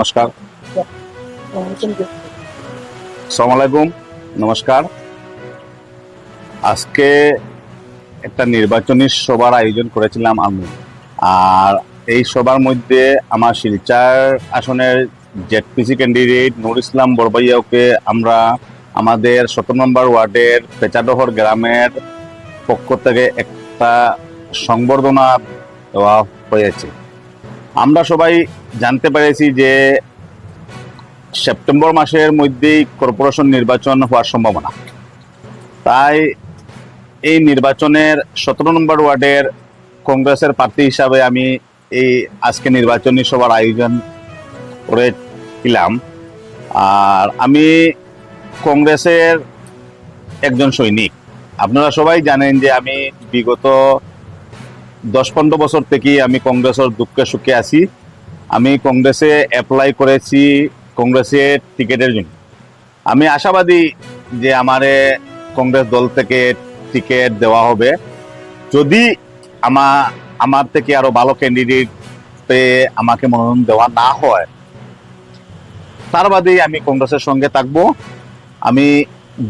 নমস্কার। সালাম আলাইকুম নমস্কার। আজকে একটা নির্বাচনী সভার আয়োজন করেছিলাম আমি। আর এই সভার মধ্যে আমার শিলচার আসনের জেডপিসি ক্যান্ডিডেট নুর ইসলাম বরবাইয়াকে আমরা আমাদের সতেরো নম্বর ওয়ার্ডের পেচাডহর গ্রামের পক্ষ থেকে একটা সংবর্ধনা দেওয়া হয়েছে। আমরা সবাই জানতে পেরেছি যে সেপ্টেম্বর মাসের মধ্যেই কর্পোরেশন নির্বাচন হওয়ার সম্ভাবনা। তাই এই নির্বাচনের সতেরো নম্বর ওয়ার্ডের কংগ্রেসের প্রার্থী হিসাবে আমি এই আজকে নির্বাচনী সভার আয়োজন করেছিলাম আর আমি কংগ্রেসের একজন সৈনিক। আপনারা সবাই জানেন যে আমি বিগত দশ পনেরো বছর থেকেই আমি কংগ্রেসের দুঃখে সুখে আছি। আমি কংগ্রেসে অ্যাপ্লাই করেছি কংগ্রেসের টিকিটের জন্য। আমি আশাবাদী যে আমারে কংগ্রেস দল থেকে টিকিট দেওয়া হবে। যদি আমা আমার থেকে আরও ভালো ক্যান্ডিডেট পেয়ে আমাকে মনোনয়ন দেওয়া না হয় তার বাদেই আমি কংগ্রেসের সঙ্গে থাকব। আমি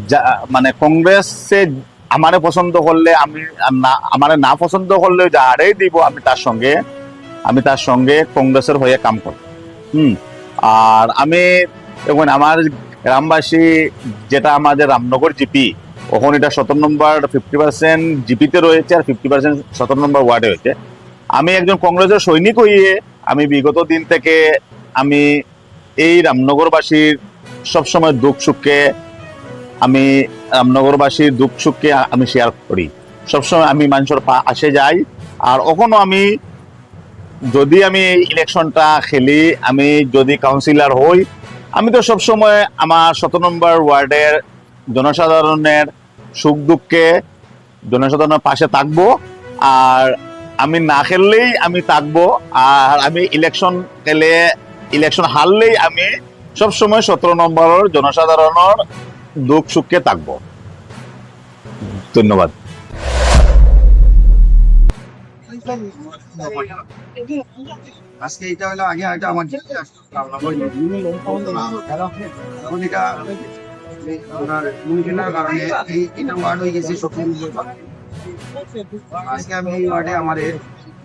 যা- মানে কংগ্রেসে আমারে পছন্দ করলে আমি না, আমারে না পছন্দ করলে যাহারেই দিব আমি তার সঙ্গে। আমি তার সঙ্গে কংগ্রেসের হয়ে কাম করব। হুম, আর আমি এখন আমার গ্রামবাসী যেটা আমাদের রামনগর জিপি, ওখানে এটা সতেরো নম্বর ফিফটি পার্সেন্ট জিপিতে রয়েছে আর ফিফটি পার্সেন্ট সতেরো নম্বর ওয়ার্ডে হয়েছে আমি একজন কংগ্রেসের সৈনিক হইয়ে আমি বিগত দিন থেকে আমি এই রামনগরবাসীর সবসময় দুঃখ সুখকে আমি রামনগরবাসীর দুঃখ, সুখকে আমি শেয়ার করি। সবসময় আমি মানুষের পা আসে যাই। আর ওখানে আমি, যদি আমি ইলেকশনটা খেলি, আমি যদি কাউন্সিলর হই, আমি তো সবসময় আমার শত নম্বর ওয়ার্ডের জনসাধারণের সুখ দুঃখে জনসাধারণের পাশে থাকব। আর আমি না খেললেই আমি থাকব। আর আমি ইলেকশন খেলে ইলেকশন হারলেই আমি সবসময় সতেরো নম্বরের জনসাধারণের দুঃখ সুখে থাকব। ধন্যবাদ। আজকে এটা হলো আগে এটা আমার এটা কারণে এই এটা ওয়ার্ড হয়ে গেছে আজকে আমি এই ওয়ার্ডে আমার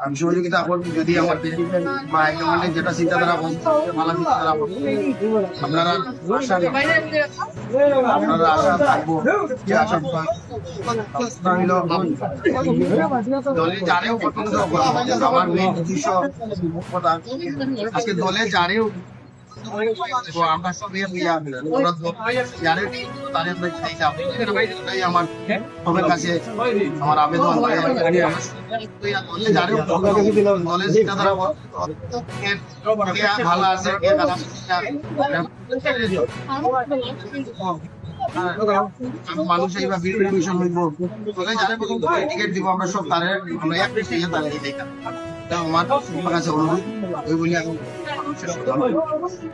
আমি সহযোগিতা করব যদি আমার বা হাইকমান্ডের যেটা চিন্তাধারা ভালো চিন্তাধারা আপনারা আপনারা আশা থাকব যে আশা দলে যারেও পছন্দ আমার মেয়ে আজকে দলে যারেও মানুষ এইবার বিরোধী হইব যারে প্রথম টিকিট দিব আমরা সব তারে আমরা এক আমার কাছে অনুরোধ, ওই বলি এখন মানুষের